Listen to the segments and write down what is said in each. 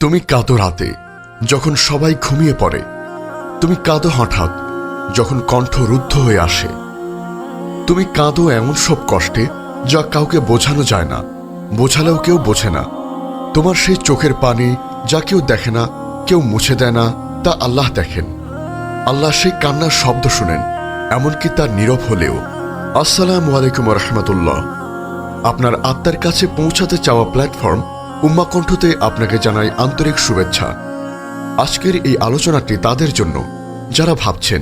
তুমি কাঁদো রাতে, যখন সবাই ঘুমিয়ে পড়ে। তুমি কাঁদো হঠাৎ, যখন কণ্ঠ রুদ্ধ হয়ে আসে। তুমি কাঁদো এমন সব কষ্টে, যা কাউকে বোঝানো যায় না, বোঝালেও কেউ বোঝে না। তোমার সেই চোখের পানি, যা কেউ দেখে না, কেউ মুছে দেয় না, তা আল্লাহ দেখেন। আল্লাহ সেই কান্নার শব্দ শুনেন, এমনকি তার নীরব হলেও। আসসালামু আলাইকুম রহমতুল্লাহ। আপনার আত্মার কাছে পৌঁছাতে চাওয়া প্ল্যাটফর্ম উম্মাকণ্ঠতে আপনাকে জানাই আন্তরিক শুভেচ্ছা। আজকের এই আলোচনাটি তাদের জন্য, যারা ভাবছেন,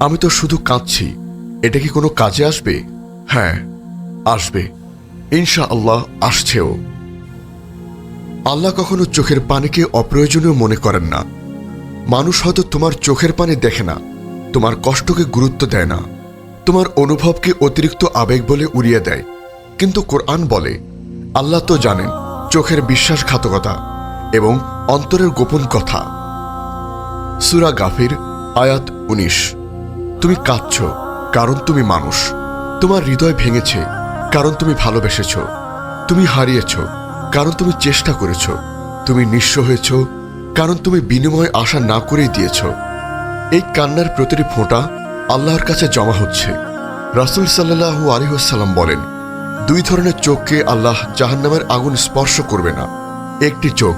আমি তো শুধু কাঁদছি, এটা কি কোনো কাজে আসবে? হ্যাঁ আসবে। ইনশা আল্লাহ আসছেও। আল্লাহ কখনো চোখের পানিকে অপ্রয়োজনীয় মনে করেন না। মানুষ হয়তো তোমার চোখের পানি দেখে না, তোমার কষ্টকে গুরুত্ব দেয় না, তোমার অনুভবকে অতিরিক্ত আবেগ বলে উড়িয়ে দেয়। কিন্তু কোরআন বলে, আল্লাহ তো জানেন চোখের বিশ্বাসঘাতকতা এবং অন্তরের গোপন কথা। সুরা গাফির, আয়াত উনিশ। তুমি কাঁদছ, কারণ তুমি মানুষ। তোমার হৃদয় ভেঙেছে, কারণ তুমি ভালোবেসেছ। তুমি হারিয়েছ, কারণ তুমি চেষ্টা করেছ। তুমি নিঃস্ব হয়েছ, কারণ তুমি বিনিময় আশা না করেই দিয়েছ। এই কান্নার প্রতিটি ফোঁটা আল্লাহর কাছে জমা হচ্ছে। রাসুল সাল্লাহু আলিহাসাল্লাম বলেন দুই ধরনের চোখকে আল্লাহ জাহান্নামের আগুন স্পর্শ করবে না। একটি চোখ,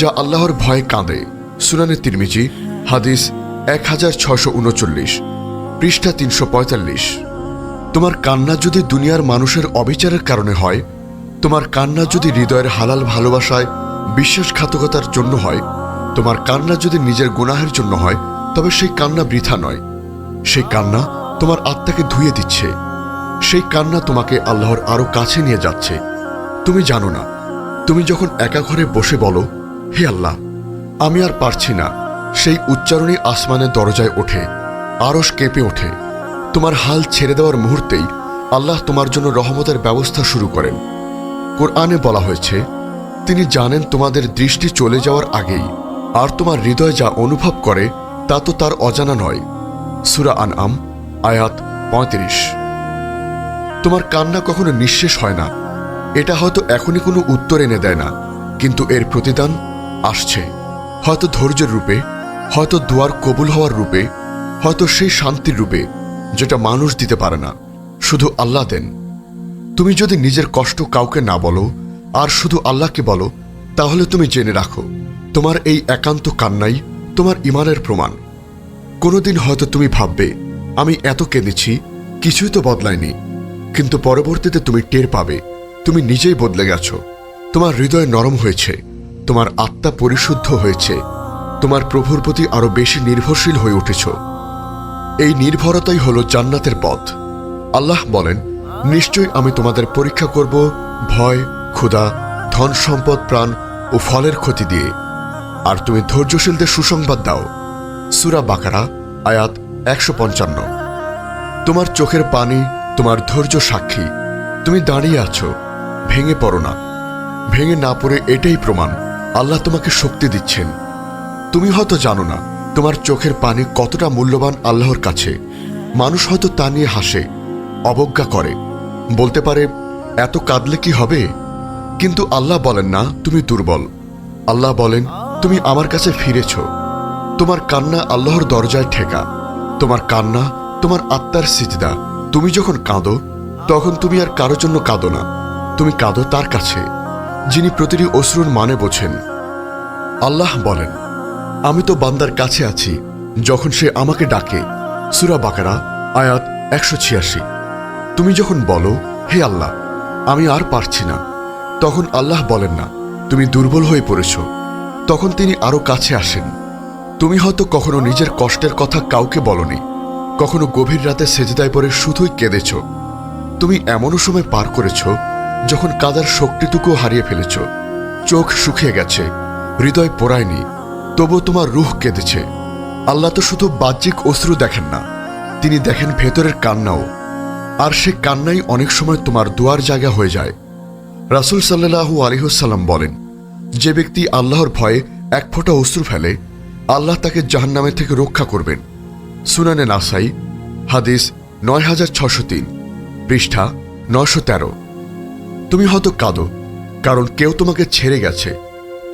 যা আল্লাহর ভয়ে কাঁদে, সুনানে তিরমিজি, হাদিস এক হাজার ছশো উনচল্লিশ, পৃষ্ঠা তিনশো পঁয়তাল্লিশ। তোমার কান্না যদি দুনিয়ার মানুষের অবিচারের কারণে হয়, তোমার কান্না যদি হৃদয়ের হালাল ভালোবাসায় বিশ্বাসঘাতকতার জন্য হয়, তোমার কান্না যদি নিজের গুনাহের জন্য হয়, তবে সেই কান্না বৃথা নয়। সেই কান্না তোমার আত্মাকে ধুয়ে দিচ্ছে। সেই কান্না তোমাকে আল্লাহর আরও কাছে নিয়ে যাচ্ছে। তুমি জানো না। তুমি যখন একা ঘরে বসে বলো, হে আল্লাহ, আমি আর পারছি না। সেই উচ্চারণই আসমানের দরজায় ওঠে আরস কেঁপে ওঠে। তোমার হাল ছেড়ে দেওয়ার মুহূর্তেই আল্লাহ তোমার জন্য রহমতের ব্যবস্থা শুরু করেন। কোরআনে বলা হয়েছে, তিনি জানেন তোমাদের দৃষ্টি চলে যাওয়ার আগেই, আর তোমার হৃদয় যা অনুভব করে, তা তো তার অজানা নয়। সুরা আন আম আয়াত পঁয়ত্রিশ। তোমার কান্না কখনো নিঃশেষ হয় না। এটা হয়তো এখনই কোনো উত্তর এনে দেয় না, কিন্তু এর প্রতিদান আসছে। হয়তো ধৈর্যের রূপে, হয়তো দুয়ার কবুল হওয়ার রূপে, হয়তো সেই শান্তির রূপে, যেটা মানুষ দিতে পারে না, শুধু আল্লাহ দেন। তুমি যদি নিজের কষ্ট কাউকে না বলো, আর শুধু আল্লাহকে বলো, তাহলে তুমি জেনে রাখো, তোমার এই একান্ত কান্নাই তোমার ইমানের প্রমাণ। কোনোদিন হয়তো তুমি ভাববে, আমি এত কেঁদেছি, কিছুই তো বদলায়নি। কিন্তু পরবর্তীতে তুমি টের পাবে, তুমি নিজেই বদলে গেছো। তোমার হৃদয় নরম হয়েছে, তোমার আত্মা পরিশুদ্ধ হয়েছে, তোমার প্রভুর প্রতি আরও বেশি নির্ভরশীল হয়ে উঠেছ। এই নির্ভরতাই হলো জান্নাতের পথ। আল্লাহ বলেন, নিশ্চয়ই আমি তোমাদের পরীক্ষা করব ভয়, ক্ষুধা, ধন সম্পদ, প্রাণ ও ফলের ক্ষতি দিয়ে। আর তুমি ধৈর্যশীলদের সুসংবাদ দাও। সুরা বাকারা, আয়াত একশো পঞ্চান্ন। তোমার চোখের পানি তোমার ধৈর্য সাক্ষী। তুমি দাঁড়িয়ে আছো, ভেঙে পড়ো না। ভেঙে না পড়ে এটাই প্রমাণ। আল্লাহ তোমাকে শক্তি দিচ্ছেন। তুমি হয়তো জানো না, তোমার চোখের পানি কতটা মূল্যবান আল্লাহর কাছে। মানুষ হয়তো তা নিয়ে হাসে, অবজ্ঞা করে। বলতে পারে, এত কাঁদলে কি হবে? কিন্তু আল্লাহ বলেন না, তুমি দুর্বল। আল্লাহ বলেন, তুমি আমার কাছে ফিরেছ। তোমার কান্না আল্লাহর দরজায় ঠেকা। তোমার কান্না তোমার আত্মার সিজদা। তুমি যখন কাঁদো, তখন তুমি আর কারোর জন্য কাঁদো না। তুমি কাঁদো তার কাছে, যিনি প্রতিটি অশ্রুর মানে বোঝেন। আল্লাহ বলেন, আমি তো বান্দার কাছে আছি, যখন সে আমাকে ডাকে। সুরা বাকারা, আয়াত একশো ছিয়াশি। তুমি যখন বলো, হে আল্লাহ, আমি আর পারছি না। তখন আল্লাহ বলেন না, তুমি দুর্বল হয়ে পড়েছ। তখন তিনি আরও কাছে আসেন। তুমি হয়তো কখনো নিজের কষ্টের কথা কাউকে বলনি। কখনো গভীর রাতে সেজদায় পরে শুধুই কেঁদেছ। তুমি এমনও সময় পার করেছ যখন কাদার শক্তিটুকুও হারিয়ে ফেলেছ। চোখ শুকিয়ে গেছে, হৃদয় পোড়ায়নি তবু তোমার রুহ কেঁদেছে। আল্লাহ তো শুধু বাহ্যিক অশ্রু দেখেন না, তিনি দেখেন ভেতরের কান্নাও। আর সে কান্নাই অনেক সময় তোমার দুয়ার জায়গা হয়ে যায়। রাসুল সাল্লাহু আলিহসাল্লাম বলেন, যে ব্যক্তি আল্লাহর ভয়ে এক ফোঁটা অশ্রু ফেলে, আল্লাহ তাকে জাহান্নামের থেকে রক্ষা করবেন। সুনানে নাসাই, হাদিস নয় হাজার ছশো তিন, পৃষ্ঠা নশো তেরো। তুমি হয়তো কাঁদো, কারণ কেউ তোমাকে ছেড়ে গেছে।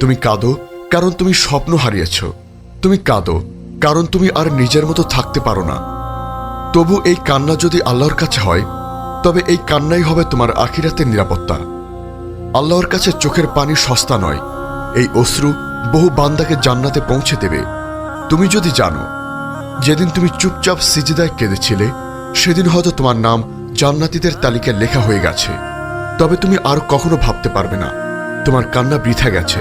তুমি কাঁদো, কারণ তুমি স্বপ্ন হারিয়েছ। তুমি কাঁদো, কারণ তুমি আর নিজের মতো থাকতে পারো না। তবু এই কান্না যদি আল্লাহর কাছে হয়, তবে এই কান্নাই হবে তোমার আখিরাতের নিরাপত্তা। আল্লাহর কাছে চোখের পানি সস্তা নয়। এই অশ্রু বহু বান্দাকে জান্নাতে পৌঁছে দেবে। তুমি যদি জানো যেদিন তুমি চুপচাপ সিজিদায় কেঁদেছিলে, সেদিন হয়তো তোমার নাম জান্নাতীদের তালিকায় লেখা হয়ে গেছে। তবে তুমি আর কখনো ভাবতে পারবে না, তোমার কান্না বৃথা গেছে।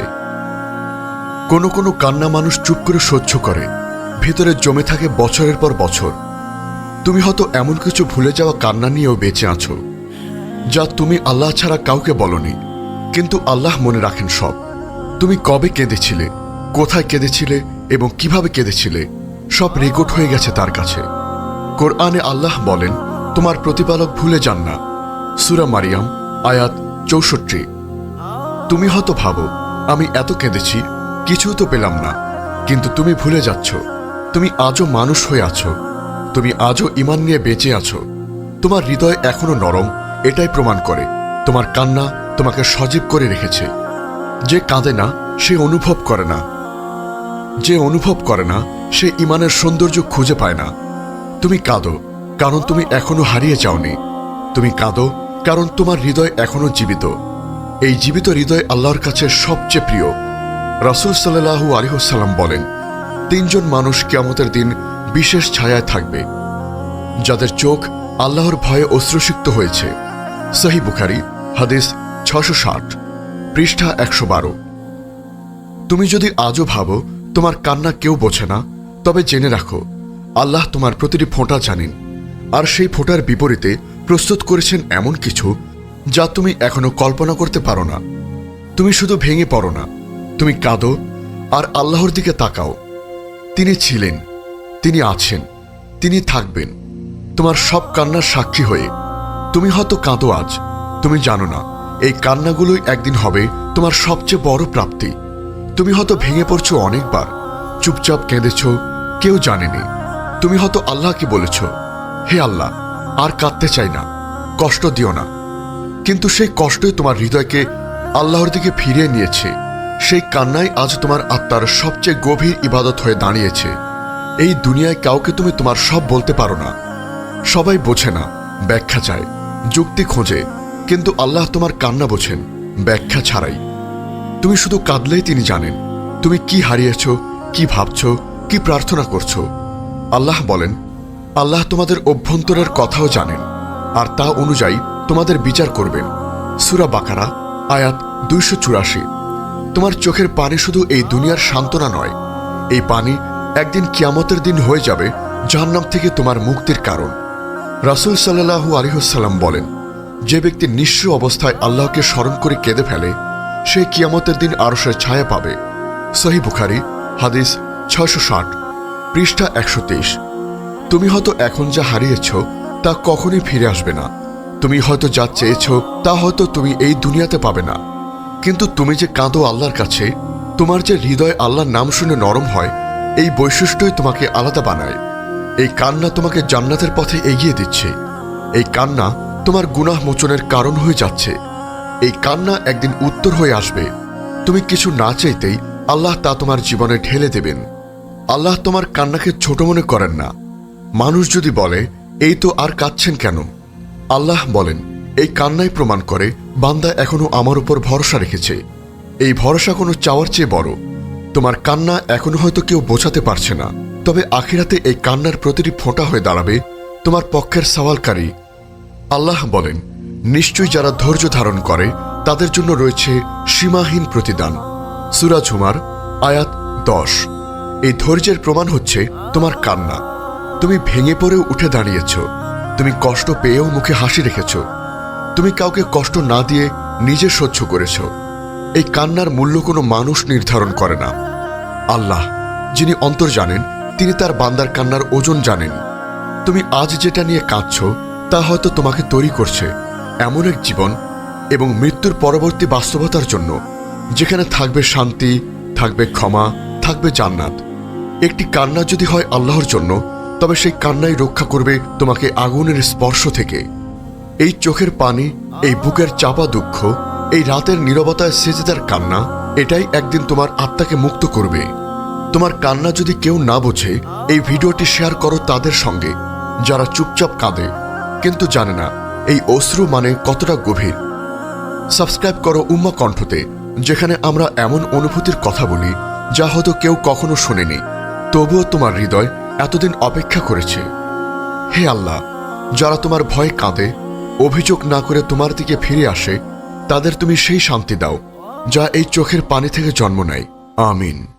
কোনো কোনো কান্না মানুষ চুপ করে সহ্য করে, ভেতরে জমে থাকে বছরের পর বছর। তুমি হয়তো এমন কিছু ভুলে যাওয়া কান্না নিয়েও বেঁচে আছো, যা তুমি আল্লাহ ছাড়া কাউকে বলনি, কিন্তু আল্লাহ মনে রাখেন সব। তুমি কবে কেঁদেছিলে, কোথায় কেঁদেছিলে এবং কীভাবে কেঁদেছিলে সব রেকর্ড হয়ে গেছে তার কাছে। কোরআনে আল্লাহ বলেন, তোমার প্রতিপালক ভুলে যান না। সুরা মারিয়াম, আয়াত চৌষট্টি। তুমি হয়তো ভাবো, আমি এত কেঁদেছি, কিছুই তো পেলাম না। কিন্তু তুমি ভুলে যাচ্ছ। তুমি আজও মানুষ হয়ে আছো। তুমি আজও ইমান নিয়ে বেঁচে আছো। তোমার হৃদয় এখনও নরম, এটাই প্রমাণ করে। তোমার কান্না তোমাকে সজীব করে রেখেছে। যে কাঁদে না, সে অনুভব করে না। যে অনুভব করে না, সে ইমানের সৌন্দর্য খুঁজে পায় না। তুমি কাঁদো, কারণ তুমি এখনও হারিয়ে যাওনি। তুমি কাঁদো, কারণ তোমার হৃদয় এখনও জীবিত। এই জীবিত হৃদয় আল্লাহর কাছে সবচেয়ে প্রিয়। রাসুল সাল্লাহু আলিহসাল্লাম বলেন, তিনজন মানুষ কেমতের দিন বিশেষ ছায়ায় থাকবে। যাদের চোখ আল্লাহর ভয়ে অশ্রুসিক্ত হয়েছে। সহি বুখারি, হাদিস ছশো ষাট, পৃষ্ঠা একশো বারো। তুমি যদি আজও ভাবো তোমার কান্না কেউ বোঝে না, তবে জেনে রাখো, আল্লাহ তোমার প্রতিটি ফোঁটা জানেন, আর সেই ফোঁটার বিপরীতে প্রস্তুত করেছেন এমন কিছু যা তুমি এখনও কল্পনা করতে পারো না। তুমি শুধু ভেঙে পড়ো না, তুমি কাঁদো আর আল্লাহর দিকে তাকাও। তিনি ছিলেন, তিনি আছেন, তিনি থাকবেন, তোমার সব কান্নার সাক্ষী হয়ে। তুমি হয়তো কাঁদো আজ, তুমি জানো না, এই কান্নাগুলোই একদিন হবে তোমার সবচেয়ে বড় প্রাপ্তি। তুমি হয়তো ভেঙে পড়ছো অনেকবার। চুপচাপ কেঁদেছ, কেউ জানেনি। তুমি হয়তো আল্লাহকে বলেছ, হে আল্লাহ, আর কাঁদতে চাই না, কষ্ট দিও না। কিন্তু সেই কষ্টই তোমার হৃদয়কে আল্লাহর দিকে ফিরিয়ে নিয়েছে। সেই কান্নাই আজ তোমার আত্মার সবচেয়ে গভীর ইবাদত হয়ে দাঁড়িয়েছে। এই দুনিয়ায় কাউকে তুমি তোমার সব বলতে পারো না। সবাই বোঝে না, ব্যাখ্যা চায়, যুক্তি খোঁজে, কিন্তু আল্লাহ তোমার কান্না বোঝেন, ব্যাখ্যা ছাড়াই। তুমি শুধু কাঁদলেই তিনি জানেন। তুমি কি হারিয়েছ, কি ভাবছ, কি প্রার্থনা করছ। আল্লাহ বলেন, আল্লাহ তোমাদের অভ্যন্তরের কথাও জানেন, আর তা অনুযায়ী তোমাদের বিচার করবেন। সুরা বাকারা, আয়াত দুইশো চুরাশি। তোমার চোখের পানি শুধু এই দুনিয়ার সান্ত্বনা নয়, এই পানি একদিন কিয়ামতের দিন হয়ে যাবে জাহান্নাম থেকে তোমার মুক্তির কারণ। রাসুল সাল্লাহু আলিহসাল্লাম বলেন, যে ব্যক্তি নিঃস্ব অবস্থায় আল্লাহকে স্মরণ করে কেঁদে ফেলে সে কিয়ামতের দিন আরশের ছায়া পাবে। সহি বুখারি, হাদিস ছয়শো ষাট, পৃষ্ঠা একশো তেইশ। তুমি হয়তো এখন যা হারিয়েছ, তা কখনই ফিরে আসবে না। তুমি হয়তো যা চেয়েছ, তা হয়তো তুমি এই দুনিয়াতে পাবে না। কিন্তু তুমি যে কাঁদো আল্লাহর কাছে, তোমার যে হৃদয় আল্লাহর নাম শুনে নরম হয়, এই বৈশিষ্ট্যই তোমাকে আলাদা বানায়। এই কান্না তোমাকে জান্নাতের পথে এগিয়ে দিচ্ছে। এই কান্না তোমার গুনাহ মোচনের কারণ হয়ে যাচ্ছে। এই কান্না একদিন উত্তর হয়ে আসবে। তুমি কিছু না চাইতেই আল্লাহ তা তোমার জীবনে ঢেলে দেবেন। আল্লাহ তোমার কান্নাকে ছোট মনে করেন না। মানুষ যদি বলে, এই তো আর কাঁদছেন কেন? আল্লাহ বলেন, এই কান্নাই প্রমাণ করে বান্দা এখনও আমার উপর ভরসা রেখেছে। এই ভরসা কোনো চাওয়ার চেয়ে বড়। তোমার কান্না এখনও হয়তো কেউ বোঝাতে পারছে না। তবে আখিরাতে এই কান্নার প্রতিটি ফোঁটা হয়ে দাঁড়াবে তোমার পক্ষের সওয়ালকারী। আল্লাহ বলেন নিশ্চয়ই যারা ধৈর্য ধারণ করে, তাদের জন্য রয়েছে সীমাহীন প্রতিদান। সুরা ঝুমার আয়াত দশ। এই ধৈর্যের প্রমাণ হচ্ছে তোমার কান্না। তুমি ভেঙে পড়েও উঠে দাঁড়িয়েছ। তুমি কষ্ট পেয়েও মুখে হাসি রেখেছ। তুমি কাউকে কষ্ট না দিয়ে নিজে সহ্য করেছ। এই কান্নার মূল্য কোনো মানুষ নির্ধারণ করে না। আল্লাহ, যিনি অন্তর জানেন, তিনি তার বান্দার কান্নার ওজন জানেন। তুমি আজ যেটা নিয়ে কাঁদছ, তা হয়তো তোমাকে তৈরি করছে। এমন এক জীবন এবং মৃত্যুর পরবর্তী বাস্তবতার জন্য যেখানে থাকবে শান্তি, থাকবে ক্ষমা, থাকবে জান্নাত। একটি কান্না যদি হয় আল্লাহর জন্য, তবে সেই কান্নাই রক্ষা করবে তোমাকে আগুনের স্পর্শ থেকে। এই চোখের পানি, এই বুকের চাপা দুঃখ, এই রাতের নীরবতায় সেজেদার কান্না, এটাই একদিন তোমার আত্মাকে মুক্ত করবে। তোমার কান্না যদি কেউ না বোঝে, এই ভিডিওটি শেয়ার করো তাদের সঙ্গে, যারা চুপচাপ কাঁদে, কিন্তু জানে না এই অশ্রু মানে কতটা গভীর? সাবস্ক্রাইব করো উম্মা কণ্ঠতে, যেখানে আমরা এমন অনুভূতির কথা বলি যা হয়তো কেউ কখনো শোনেনি। তবুও তোমার হৃদয় এতদিন অপেক্ষা করেছে। হে আল্লাহ, যারা তোমার ভয় কাঁদে, অভিযোগ না করে তোমার দিকে ফিরে আসে, তাদের তুমি সেই শান্তি দাও, যা এই চোখের পানি থেকে জন্ম নেয়। আমিন।